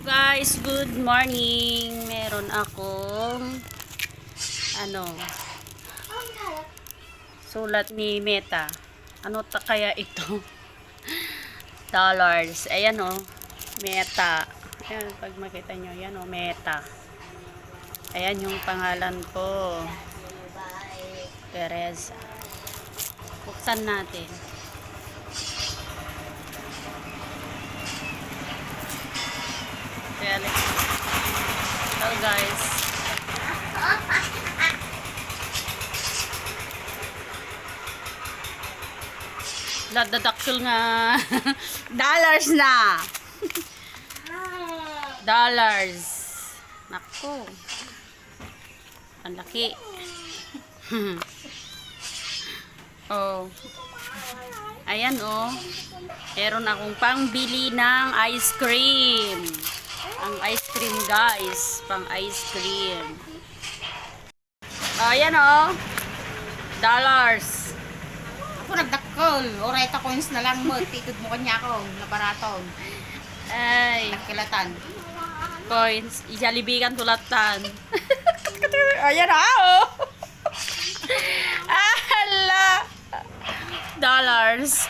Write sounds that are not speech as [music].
Guys, good morning. Meron akong ano sulat ni Meta. Ano ta kaya ito? [laughs] Dollars. Ayan oh. Meta. Ayan, pag makita nyo, yan oh, Meta. Ayan yung pangalan ko. Teresa. Buksan natin. Kaya, Hello guys. Ladadaksyol nga. [laughs] Dollars na. [laughs] Dollars. Nako. Ang laki. [laughs] oh. Ayan oh. Meron akong pangbili ng ice cream. Ang ice cream guys. Pang ice cream. Oh, ayan oh. Dollars. Ako nagdakol. Oreta coins na lang mo. Tikod mo kanya ako. Nabaraton. Ay. Kilatan. coins, ijalibigan tulatan. [laughs] Ayan na, oh. [laughs] Ah, hala. Dollars.